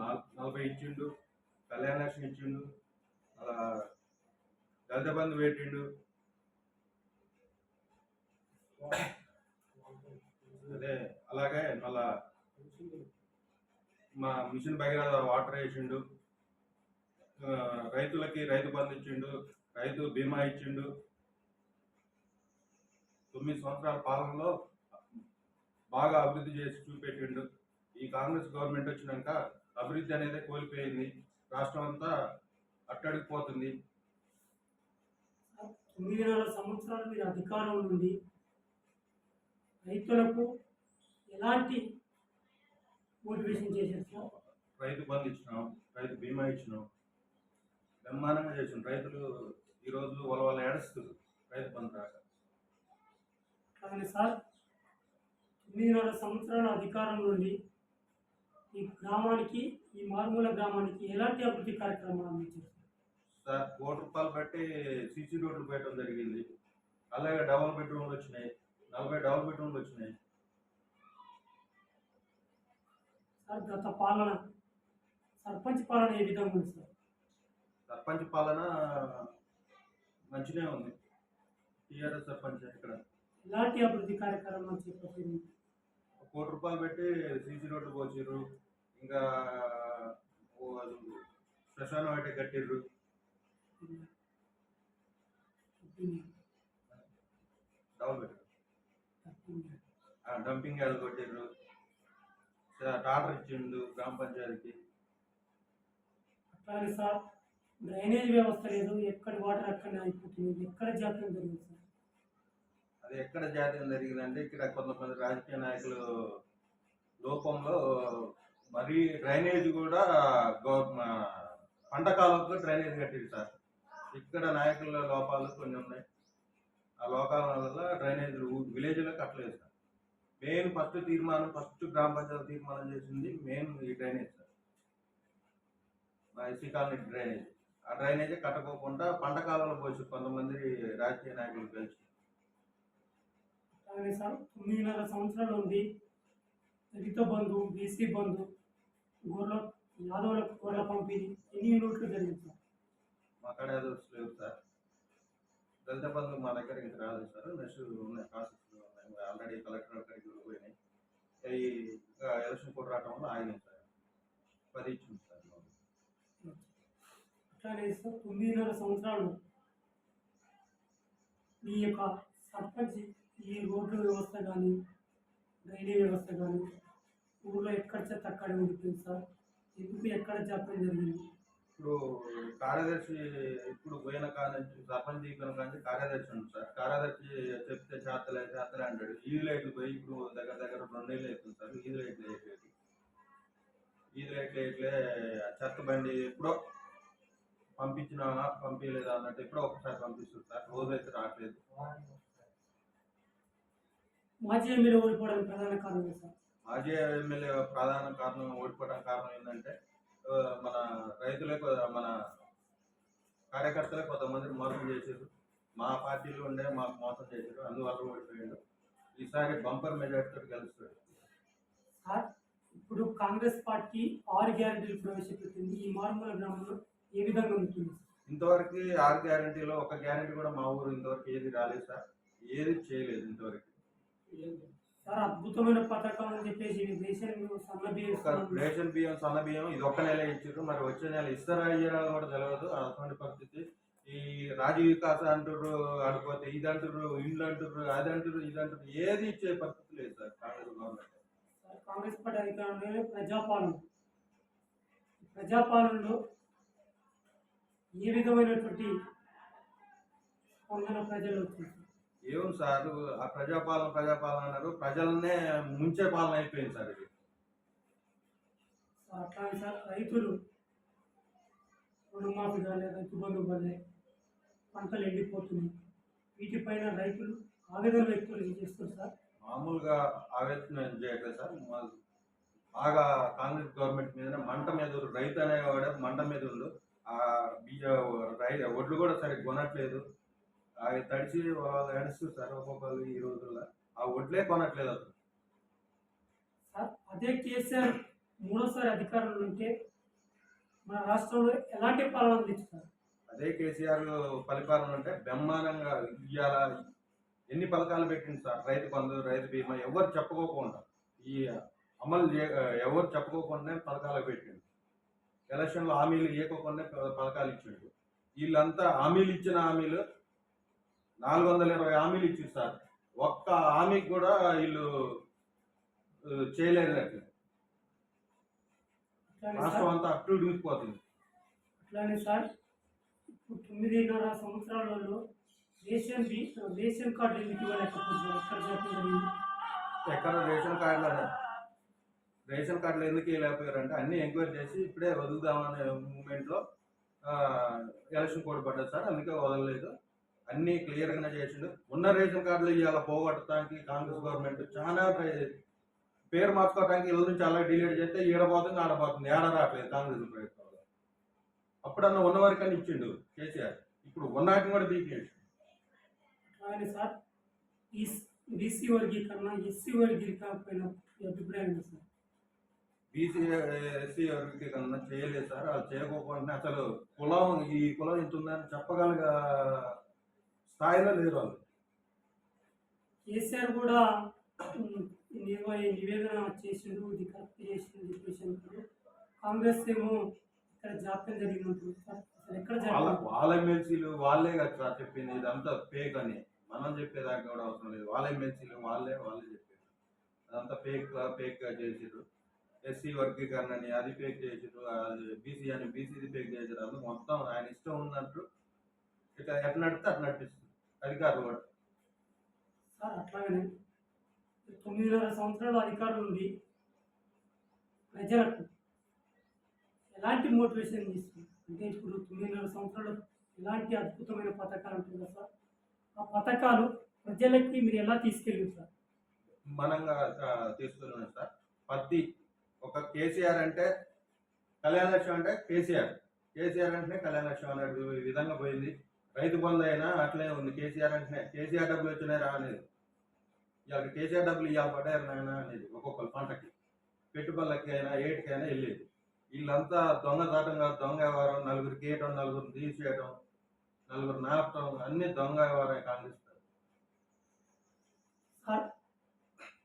నాలుగు నలభై ఇచ్చిండు కళ్యాణలక్ష్మి ఇచ్చిండు అలా దళిత బంధు పెట్టిండు అదే అలాగే మళ్ళా మా మిషన్ భగీరథ వాటర్ వేసిండు. రైతులకి రైతు బంధు ఇచ్చిండు రైతు బీమా ఇచ్చిండు. తొమ్మిది సంవత్సరాల పాలనలో బాగా అభివృద్ధి చేసి చూపెట్టిండు. ఈ కాంగ్రెస్ గవర్నమెంట్ వచ్చినాక అభివృద్ధి అనేది కోల్పోయింది. రాష్ట్రం అంతా అట్టడిగిపోతుంది తొమ్మిదిన్నర సంవత్సరాలు మీరు అధికారం నుండి రైతులకు ఎలాంటి మోటివేషన్ సార్? రైతు బంధు ఇచ్చినాం రైతు బీమా ఇచ్చినాం. బ్రహ్మాండంగా చేసినాం రైతులు ఈరోజు వాళ్ళ వాళ్ళ ఏడుస్తారు రైతు బంధు రాక కానీ సార్ తొమ్మిదిన్నర సంవత్సరాల అధికారం నుండి ఈ గ్రామానికి ఈ మారుమూల గ్రామానికి ఎలాంటి అభివృద్ధి కార్యక్రమాలు అందించారు? సార్ కోటి రూపాయలు బట్టి సీసీ రోడ్లు పెట్టడం జరిగింది. అలాగే డబుల్ బెడ్రూమ్లు వచ్చినాయి. నలభై డబుల్ బెడ్రూమ్లు వచ్చినాయి. సార్ గత పాలన సర్పంచ్ పాలన ఏ విధంగా ఉంది సార్? సర్పంచ్ పాలన మంచిగా ఉంది. టీఆర్ఎస్ సర్పంచ్ ఇక్కడ. ఎలాంటి అభివృద్ధి కార్యక్రమాలు చేపట్టింది కోటి రూపాయలు పెట్టి సీసీ రోడ్లు పోసిర్రు. ఇంకా ఓ వాటి శ్మశానం అయితే కట్టిర్రు. Double bedroom. డంపింగ్ యాడ్ కొట్టిర్రు. టాటర్ ఇచ్చిండు గ్రామ పంచాయతీకి. అట్లాగే సార్ డ్రైనేజ్ వ్యవస్థ లేదు. ఎక్కడ వాటర్ అక్కడ అయిపోతుంది ఎక్కడ జాప్యం జరుగుతుంది? అది ఎక్కడ జాతీయం జరిగిందంటే ఇక్కడ కొంతమంది రాజకీయ నాయకులు లోపంలో మరీ డ్రైనేజ్ కూడా గవ- మా పంట కాలంలో డ్రైనేజ్ కట్టింది సార్. ఇక్కడ నాయకుల లోపాలు కొన్ని ఉన్నాయి. ఆ లోపాల వల్ల డ్రైనేజ్ విలేజ్లో కట్టలేదు సార్. మెయిన్ ఫస్ట్ తీర్మానం ఫస్ట్ గ్రామ పంచాయతీ తీర్మానం చేసింది మెయిన్ ఈ డ్రైనేజ్ సార్. మా ఎస్సీ కాలనీ డ్రైనేజ్. ఆ డ్రైనేజ్ కట్టకోకుండా పంట కాలంలో పోసి కొంతమంది రాజకీయ నాయకులు కలిసి సార్ తొమ్మిదిన్నర సంవత్సరాలు ఉంది. దళిత బంధు బీసీ బంధు గొర్రెల యాదవులకు గొర్రెల పంపిణీ ఎన్ని యూనిట్లు జరిగింది మా కాడ ఏదో లేవు సార్. దళిత బంధు మా దగ్గర ఇంకా రాలేదు సార్. నెక్స్ట్ ఉన్నాయి ప్రాసెస్ ఉన్నాయి. ఆల్రెడీ కలెక్టర్ అక్కడికి వెళ్ళిపోయినాయి ఈ ఇంకా ఎలక్షన్ కోడ్ రావటం వల్ల ఆగినాయి సార్. పది ఇచ్చింది సార్ లోన్. అట్లానే సార్ తొమ్మిదిన్నర సంవత్సరాలు. మీ యొక్క సర్పంచ్ ఈ రోడ్ల వ్యవస్థ కానీ డ్రైనేజ్ వ్యవస్థ కానీ ఊళ్ళో ఎక్కడ చెత్త అక్కడే ఉండిపోయింది సార్? ఎందుకు ఎక్కడ చెప్పడం జరిగింది? ఇప్పుడు కార్యదర్శి ఇప్పుడు పోయిన కాలేజీ సర్పంచ్ దిగిన కార్యదర్శి ఉంది సార్. కార్యదర్శి చెప్తే చేతలే చేతలే అంటాడు. ఈ లైట్లు పోయి ఇప్పుడు దగ్గర దగ్గర రెండేళ్ళు అవుతుంది సార్. ఈ లైట్లు. వేయట్లేదు ఈ లైట్లు వేయట్లే చెత్త బండి ఎప్పుడో పంపించినా పంపించలేదు అన్నట్టు ఎప్పుడో ఒకసారి పంపిస్తుంది సార్. రోజు అయితే రావట్లేదు. మాజీ ఎమ్మెల్యే ఓడిపోవడానికి ప్రధాన కారణం సార్? మాజీ ఎమ్మెల్యే ప్రధాన కారణం ఓడిపోవడానికి కారణం ఏంటంటే మన రైతులకు మన కార్యకర్తలే కొంతమంది మోసం చేశారు. మా పార్టీలో ఉండే మాకు మోసం చేశారు అందువల్ల ఓడిపోయాడు. ఈసారి బంపర్ మెజార్టీతో గెలుస్తాడు. సార్ ఇప్పుడు కాంగ్రెస్ పార్టీ ఆరు గ్యారెంటీలు ప్రవేశపెట్టింది ఈ మారుమూల గ్రామంలో ఏ విధంగా ఉంటుంది ఇంతవరకు ఆరు గ్యారంటీలో ఒక గ్యారంటీ కూడా మా ఊరు ఇంతవరకు ఏది రాలేదు సార్. ఏది చేయలేదు ఇంతవరకు. సార్ అద్భుతమైన పథకం అని చెప్పేసి రేషన్ బియ్యం సన్న బియ్యం ఇది ఒక్క నెల ఇచ్చారు. మరి వచ్చే నెల ఇస్తారా ఇయ్యరా కూడా తెలియదు అటువంటి పరిస్థితి. ఈ రాజీవ్ వికాస్ అంటారు ఆడిపోతే ఇది అంటారు ఇండ్లు అంటారు అది అంటారు ఇది అంటారు ఏది ఇచ్చే పరిస్థితి లేదు sir Congress government. Congress party అధికారంలో ప్రజాపాలన. ప్రజాపాలనలో ఏ విధమైనటువంటి స్పందన ప్రజలు వచ్చింది? ఏం సార్? ఆ ప్రజాపాలన ప్రజాపాలన అన్నారు. ప్రజలనే ముంచే పాలన అయిపోయింది సార్ ఇది. సార్ రైతులు రుణమాఫీ కానీ రైతు బంధు కానీ పంటలు ఎండిపోతున్నాయి. వీటిపైన రైతులు ఆవేదన వ్యక్తులు చేస్తారు సార్? మామూలుగా ఆవేదన చేయట్లేదు సార్. బాగా కాంగ్రెస్ గవర్నమెంట్ మీద మంట మీద. రైతు అనేవాడే మంట మీద ఉండు ఆ బియ్య రై ఒడ్లు కూడా సరిగ్గా కొనట్లేదు. అవి తడిచి వాళ్ళు ఏడుస్తారు సార్ ఒక్కొక్కరు ఈ రోజుల్లో. ఆ ఒడ్లే కొనట్లేదు సార్ అదే కేసీఆర్ మూడోసారి అధికారంలో ఉంటే మన రాష్ట్రంలో ఎలాంటి పాలన అందిస్తారు అదే కేసీఆర్ పరిపాలన అంటే బ్రహ్మాండంగా ఇవాళ ఎన్ని పథకాలు పెట్టింది సార్? రైతు బంధు రైతు బీమా ఎవరు చెప్పుకోకుండా ఈ అమలు ఎవరు చెప్పుకోకుండా పథకాలు పెట్టిండు. ఎలక్షన్లో హామీలు ఇవ్వకుండా పథకాలు ఇచ్చిండు. వీళ్ళంతా హామీలు ఇచ్చిన హామీలు నాలుగు వందల ఇరవై హామీలు ఇచ్చింది సార్. ఒక్క హామీకి కూడా వీళ్ళు చేయలేదు అట్లా. రాష్ట్రం అంతా అట్టు దిగిపోతుంది అట్లానే సార్. ఇప్పుడు తొమ్మిదిన్నర సంవత్సరాలలో రేషన్ రేషన్ కార్డు ఎందుకు ఇవ్వలేకపోతున్నారు. ఎక్కడ జరిగింది ఎక్కడ రేషన్ కార్డులు రేషన్ కార్డులు ఎందుకు వేయలేకపోయారంటే అన్ని ఎంక్వైరీ చేసి ఇప్పుడే వదులుదామనే మూమెంట్లో ఎలక్షన్ కోడ్ పడ్డది సార్. అందుకే వదలలేదు. అన్ని క్లియర్గానే చేసిండు. ఉన్న రేషన్ కార్డులు ఇవాళ పోగొట్టడానికి కాంగ్రెస్ గవర్నమెంట్ చాలా ట్రై చేసింది. పేరు మార్చుకోవడానికి ఇళ్ళ నుంచి అలా డిలీట్ చేస్తే ఈడపోతుంది ఆడపోతుంది ఏడ రావట్లేదు కాంగ్రెస్ ప్రభుత్వంలో అప్పుడన్నా ఉన్న వరకని ఇచ్చిండు కేసీఆర్. ఇప్పుడు ఉన్నాటిని కూడా బీపీఎస్ అట్లానే సార్ ఈ బీసీ వర్గీకరణ ఎస్సీ వర్గీకరణ అభిప్రాయం సార్? బీసీ ఎస్సీ వర్గీకరణ చేయలేదు సార్. వాళ్ళు చేయకపోతే అసలు కులం ఈ కులం ఇంత ఉందని చెప్పగలిగ స్థాయిలో లేరు వాళ్ళు. కేసీఆర్ కూడా నివేదన చేసిండు ఇది కరెక్ట్ చేసిండు చెప్పేసి కాంగ్రెస్ ఏమో ఇక్కడ జాప్యం ఎక్కడ వాళ్ళ ఎమ్మెల్సీలు వాళ్ళే కదా చెప్పింది ఇదంతా ఫేక్ అని. మనం చెప్పేదాకా కూడా అవసరం లేదు. వాళ్ళ ఎమ్మెల్సీలు వాళ్ళే వాళ్ళే చెప్పారు అదంతా ఫేక్ ఫేక్గా చేసిర్రు ఎస్సీ వర్గీకరణ అని అది ఫేక్ అది బీసీ అని బీసీది ఫేక్ చేసిర్రు అందుకు మొత్తం ఆయన ఇష్టం ఉన్నట్టు ఇట్లా ఎట్లా నడితే అట్లా నడిపిస్తుంది. అధికారులు కూడా. సార్ అట్లాగనే తొమ్మిదిన్నర సంవత్సరాల అధికారం ఉంది ప్రజలకు ఎలాంటి మోటివేషన్ ఇస్తుంది అంటే ఇప్పుడు తొమ్మిదిన్నర సంవత్సరాలు ఎలాంటి అద్భుతమైన పథకాలు ఉంటుంది సార్? ఆ పథకాలు ప్రజలకి మీరు ఎలా తీసుకెళ్ళారు సార్? మనంగా తీసుకున్నాం సార్. ప్రతి ఒక కేసీఆర్ అంటే కళ్యాణ లక్ష్యం అంటే కేసీఆర్. కేసీఆర్ అంటేనే కళ్యాణ లక్ష్యం అనే విధంగా పోయింది. రైతు బంధు అయినా అట్లే ఉంది. కేసీఆర్ అంటేనే కేసీఆర్ డబ్బులు వచ్చినాయి రాలేదు. ఇవాళ కేసీఆర్ డబ్బులు ఇవాళ పడ్డారు నాయన అనేది ఒక్కొక్కరు పంటకి. పెట్టుబడులకి అయినా ఏటికైనా వెళ్ళేది. వీళ్ళంతా దొంగ దాటంగా దొంగ వ్యవహారం. నలుగురికి గీయటం నలుగురిని తీసేయటం నలుగురు నాపటం అన్ని దొంగ వ్యవహారం కాంగ్రెస్ సార్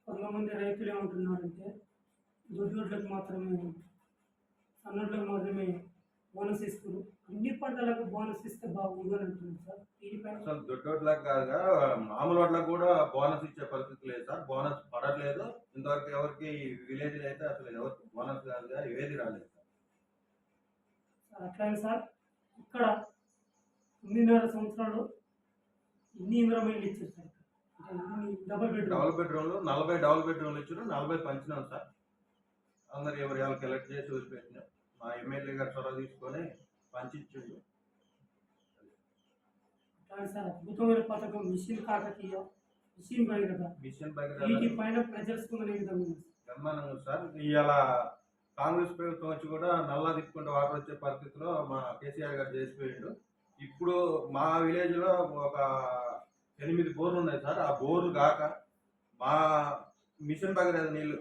కొంతమంది రైతులు ఏమంటున్నారంటే దొడ్డులకు మాత్రమే సన్నడ్లకు మాత్రమే బోనస్ ఇస్తారు అన్ని పంటలకు బోనస్ ఇస్తే బాగుంది అని అంటున్నారు సార్. దీనిపైన అసలు దొడ్డోట్లకు కాదుగా మామూలు వాటిలకు కూడా బోనస్ ఇచ్చే పరిస్థితి లేదు సార్. బోనస్ పడట్లేదు. ఇంతవరకు ఎవరికి విలేజ్ అయితే అసలు ఎవరికి బోనస్ కాదుగా ఏది రాలేదు సార్. అట్లానే సార్ ఇక్కడ తొమ్మిదిన్నర సంవత్సరాలు ఎన్ని ఇంద్రమైండ్లు ఇచ్చారు సార్ డబుల్ బెడ్రూమ్ డబుల్ బెడ్రూమ్లు నలభై డబుల్ బెడ్రూమ్లు ఇచ్చారు నలభై పంచినాం సార్. అందరు ఎవరు ఎవరు కలెక్ట్ చేసి వదిలిపెట్టినాం మా ఎమ్మెల్యే గారు చొరవ తీసుకొని పంచి ఇచ్చిండు అట్లానే సార్ అద్భుతమైన పథకం mission Kakatiya mission Bhagiratha mission Bhagiratha పైన ప్రజల స్పందన ఏ విధంగా ఉంది? సార్? ఇవాళ కాంగ్రెస్ ప్రభుత్వం వచ్చి కూడా నల్లా తిప్పుకుంటూ వాటర్ వచ్చే పరిస్థితిలో మా కేసీఆర్ గారు చేసిపోయిండు. ఇప్పుడు మా విలేజ్లో ఒక ఎనిమిది బోర్లు ఉన్నాయి సార్. ఆ బోర్లు కాక మా మిషన్ భగీరథ నీళ్ళు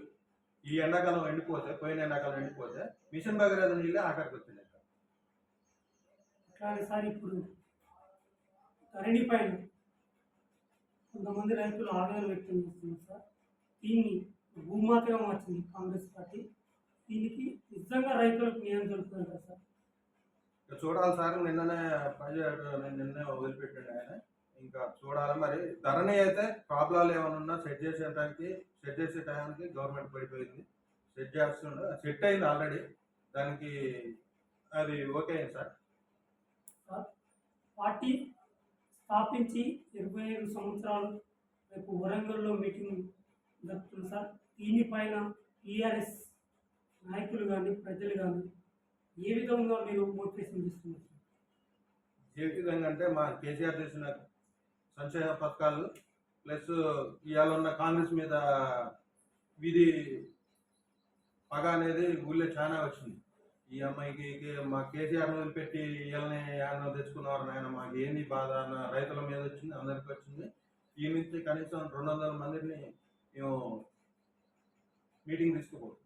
ఈ ఎండాకాలం ఎండిపోతే పోయిన ఎండాకాలం ఎండిపోతే మిషన్ భగీరథ నీళ్ళే ఆఖరికి వచ్చినాయి సార్ అట్లానే సార్ ఇప్పుడు ధరణి పైన కొంతమంది రైతులు ఆవేదన వ్యక్తం చేస్తున్నారు సార్. దీన్ని భూమాతగా మార్చింది కాంగ్రెస్ పార్టీ. దీనికి నిజంగా రైతులకు న్యాయం కదా సార్? చూడాలి సార్ నిన్ననే నిన్నే వదిలిపెట్టాడు ఆయన. ఇంకా చూడాలి. మరి ధరణి అయితే ప్రాబ్లాలు ఏమైనా ఉన్నా సెట్ చేసేటానికి సెట్ చేసే టైంకి గవర్నమెంట్ పడిపోయింది సెట్ చేస్తుండ సెట్ అయింది ఆల్రెడీ దానికి అది ఓకే అయింది సార్. పార్టీ స్థాపించి ఇరవై ఐదు సంవత్సరాలు రేపు వరంగల్లో మీటింగ్ జరుపుతుంది సార్. దీనిపైన టీఆర్ఎస్ నాయకులు కానీ ప్రజలు కానీ ఏ విధంగా మీరు మోటివేషన్ చేస్తున్నారు సార్? ఏ విధంగా అంటే మా కేసీఆర్ చేసిన సంక్షేమ పథకాలు ప్లస్ ఇవాళ ఉన్న కాంగ్రెస్ మీద వీధి పగ అనేది ఊళ్ళో చాలా వచ్చింది. ఈ అమ్మాయికి మా కేసీఆర్ వదిలిపెట్టి వీళ్ళని ఏమన్నా తెచ్చుకున్నారు నాయన మాకు ఏంది బాధ అన్న రైతుల మీద వచ్చింది అందరికి వచ్చింది. ఈ నుంచి కనీసం రెండు వందల మందిని మేము మీటింగ్ తీసుకుపోతాం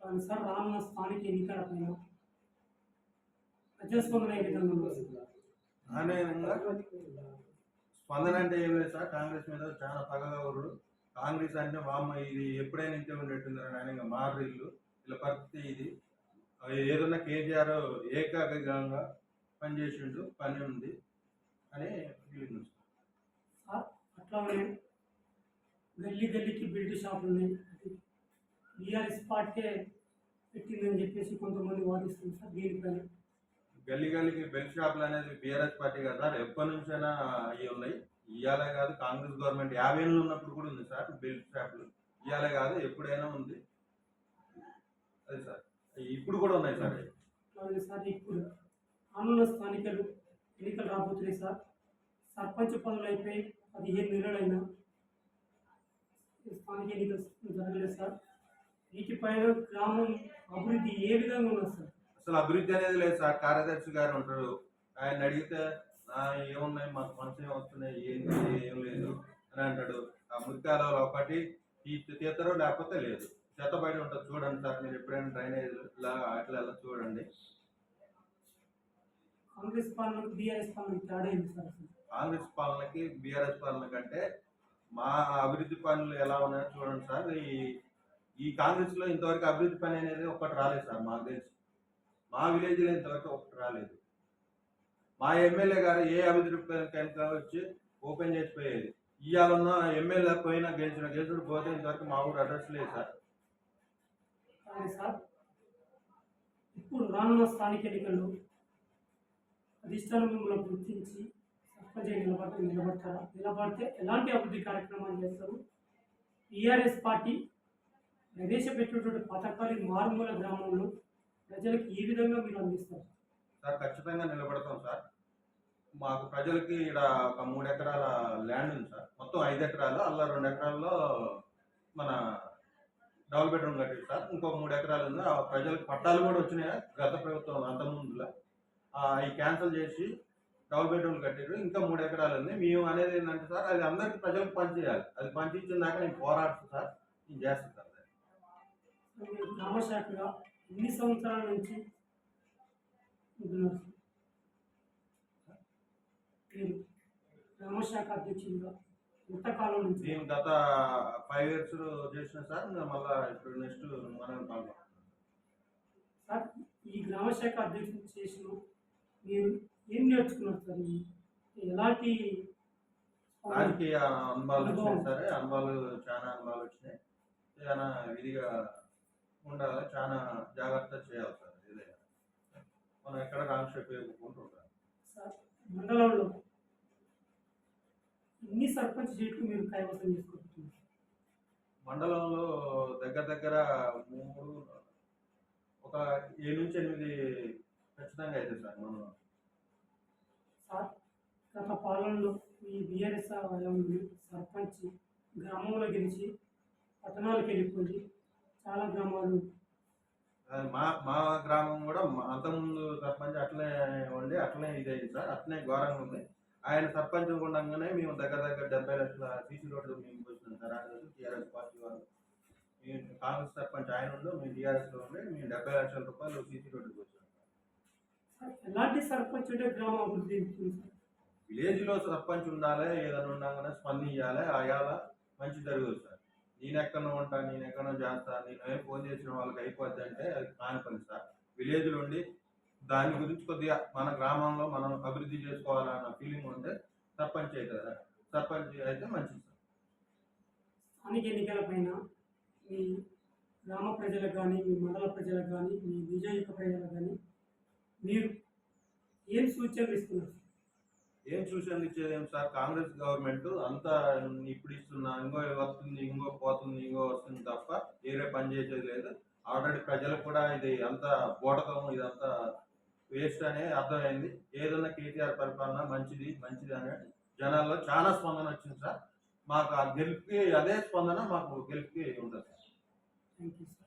కానీ సార్ రానున్న స్థానిక ఎన్నికల పైన ఏ విధంగా? నాణ్యంగా స్పందన అంటే ఏం లేదు సార్. కాంగ్రెస్ మీద చాలా పగగా ఊరుడు కాంగ్రెస్ అంటే వామ్మ ఇది ఎప్పుడైనా ఇంతే ఆయన నాణ్యంగా మారిల్లు ఇలా పరిస్థితి ఇది. ఏదన్నా కేసీఆర్ ఏకాగ్రంగా పనిచేసిండు పని ఉంది అని ఫీలింగ్ అట్లానే గల్లీ గల్లీకి బిల్డ్ షాప్ ఉంది. అది బీఆర్ఎస్ పార్టీ పెట్టిందని చెప్పేసి కొంతమంది వాదిస్తుంది సార్ దీనిపైన. గల్లీ గల్లీకి బెల్ షాపులు అనేది బీఆర్ఎస్ పార్టీ కదా సార్ ఎప్పటి నుంచైనా అవి ఉన్నాయి. ఇవాళ కాదు కాంగ్రెస్ గవర్నమెంట్ యాభై ఏళ్ళు ఉన్నప్పుడు కూడా ఉంది సార్ బెల్ షాపులు. ఇవాళ కాదు ఎప్పుడైనా ఉంది. అదే సార్ ఇప్పుడు కూడా ఉన్నాయి సార్. అలాగే సార్ ఇప్పుడు రానున్న స్థానికలు ఎన్నికలు రాబోతున్నాయి సార్. సర్పంచ్ పనులు అయిపోయి పదిహేను నెలలైనా స్థానిక ఎన్నికలు జరగలేదు సార్. వీటిపైన గ్రామం అభివృద్ధి ఏ విధంగా ఉన్నది సార్? అసలు అభివృద్ధి అనేది లేదు సార్. కార్యదర్శి గారు ఉంటారు. ఆయన అడిగితే "ఆ, ఏమున్నాయి? మాకు మనసు వస్తున్నాయి. ఏంటి ఏం లేదు? అని అంటాడు. ఆ ముత్యాలలో ఒకటి తీస్తే తీస్తారో లేకపోతే లేదు. చెత్త బయట ఉంటుంది. చూడండి సార్ మీరు ఎప్పుడైనా డ్రైనేజ్ ఇలా అట్లా చూడండి. కాంగ్రెస్ పాలనకు బీఆర్ఎస్ పాలనకు తేడా ఏంటి సార్ అసలు? కాంగ్రెస్ పాలనకి బీఆర్ఎస్ పాలన కంటే మా అభివృద్ధి పనులు ఎలా ఉన్నాయో చూడండి సార్. ఈ ఈ కాంగ్రెస్లో ఇంతవరకు అభివృద్ధి పని అనేది ఒక్కటి రాలేదు సార్ మాకు తెలిసి. మా విలేజ్లో ఇంతవరకు ఒకటి రాలేదు. మా ఎమ్మెల్యే గారు ఏ అభివృద్ధి పని వచ్చి ఓపెన్ చేసిపోయేది. ఇవాళ ఎమ్మెల్యే పోయినా గెలిచిన గెలిచుడు పోతే ఇంతవరకు మా ఊరు అడ్రస్ లేదు సార్. సార్ ఇప్పుడు రానున్న స్థానిక ఎన్నికల్లో అధిష్టానం మిమ్మల్ని గుర్తించి సర్పంచ్ నిలబడి నిలబడతారా? నిలబడితే ఎలాంటి అభివృద్ధి కార్యక్రమాలు చేస్తారు? టీఆర్ఎస్ పార్టీ ప్రవేశపెట్టినటువంటి పథకాలు మారుమూల గ్రామంలో ప్రజలకు ఏ విధంగా మీరు అందిస్తారు? సార్ ఖచ్చితంగా నిలబడతాం సార్. మాకు ప్రజలకి ఇక్కడ ఒక మూడు ఎకరాల ల్యాండ్ ఉంది సార్. మొత్తం ఐదు ఎకరాలు అలా రెండు ఎకరాల్లో మన డబుల్ బెడ్రూమ్ కట్టింది సార్. ఇంకో మూడు ఎకరాలు ఉంది. ఆ ప్రజలకు పట్టాలు కూడా వచ్చినాయి గత ప్రభుత్వం అంత ముందులో అవి క్యాన్సిల్ చేసి డబుల్ బెడ్రూమ్ కట్టారు ఇంకా మూడు ఎకరాలు ఉంది. మేము అనేది ఏంటంటే సార్ అది అందరికి ప్రజలకు పనిచేయాలి అది పనిచేసిన దాకా నేను పోరాడుతాను సార్. నేను చేస్తాను సార్. ఎన్ని సంవత్సరాల నుంచి ఉంటున్నారు? మీరు గ్రామ శాఖ అధ్యక్షులుగా ఎంతకాలం నుంచి? నేను గత ఫైవ్ ఇయర్స్ చేసిన సార్ మళ్ళీ ఇప్పుడు నెక్స్ట్ మనం పాల్గొంటాం సార్ ఈ గ్రామ శాఖ అధ్యక్షులు చేసిన మీరు ఏం నేర్చుకున్నారు సార్? ఎలాంటి రాజకీయ అనుభవాలు వచ్చినాయి సరే అనుభవాలు చాలా అనుభవాలు వచ్చినాయి. చాలా విధిగా ఉండాలి? చాలా జాగ్రత్త చేయాలి సార్ ఏదైనా. మనం ఎక్కడ రాంగ్ స్టెప్ వేయకుంటుంటాం సార్ మండలంలో ఎన్ని సర్పంచ్ సీట్లు మీరు కైవసం చేసుకుంటున్నారు. మండలంలో దగ్గర దగ్గర మూడు ఒక ఏడు నుంచి ఎనిమిది ఖచ్చితంగా అయితే సార్ మనం. సార్ గత పాలనలో ఈ బీఆర్ఎస్ సర్పంచ్ గ్రామంలో గెలిచి పట్టణాలకు వెళ్ళిపోయి సార్ అట్లనే ఘోరంగా ఉంది. ఆయన సర్పంచ్ ఉండగానే మేము దగ్గర దగ్గర డెబ్బై లక్షల సీసీ రోడ్లు మేము వచ్చినాం సార్. ఆ రోజు టీఆర్ఎస్ పార్టీ వాళ్ళు మేము కాంగ్రెస్ సర్పంచ్ ఆయన ఉండు మేము టీఆర్ఎస్లో ఉండి మేము డెబ్బై లక్షల రూపాయలు సీసీ వచ్చినాం సార్. ఎలాంటి సర్పంచ్ ఉంటే గ్రామ అభివృద్ధి విలేజ్లో సర్పంచ్ ఉండాలి ఏదైనా ఉండగానే స్పందించాలి అయాల మంచి జరుగుతుంది సార్. నేను ఎక్కడో ఉంటా నేను ఎక్కడో చేస్తా నేను ఫోన్ చేసిన వాళ్ళకి అయిపోద్ది అంటే అది కాని పని సార్. విలేజ్లో ఉండి దాని గురించి కొద్దిగా మన గ్రామంలో మనం అభివృద్ధి చేసుకోవాలన్న ఫీలింగ్ ఉంటే సర్పంచ్ అవుతుంది సార్ సర్పంచ్ అయితే మంచిది సార్. స్థానిక ఎన్నికల పైన మీ గ్రామ ప్రజలకు కానీ మీ మండల ప్రజలకు కానీ మీ నియోజక ప్రజలకు కానీ మీరు ఏం సూచనలు ఇస్తున్నారు? ఏం సూచనలు ఇచ్చేది ఏం సార్? కాంగ్రెస్ గవర్నమెంట్ అంతా ఇప్పుడు ఇస్తున్నా ఇంకో వస్తుంది ఇంకో పోతుంది ఇంకో వస్తుంది తప్ప వేరే పని చేసేది లేదు. ఆల్రెడీ ప్రజలకు కూడా ఇది అంతా బోటకం ఇదంతా వేస్ట్ అనే అర్థమైంది. ఏదన్నా కేటీఆర్ పరిపాలన మంచిది మంచిది అనే జనాల్లో చాలా స్పందన వచ్చింది సార్. మాకు ఆ గెలుపుకి అదే స్పందన మాకు గెలుపుకి ఉంటుంది సార్. Thank you sir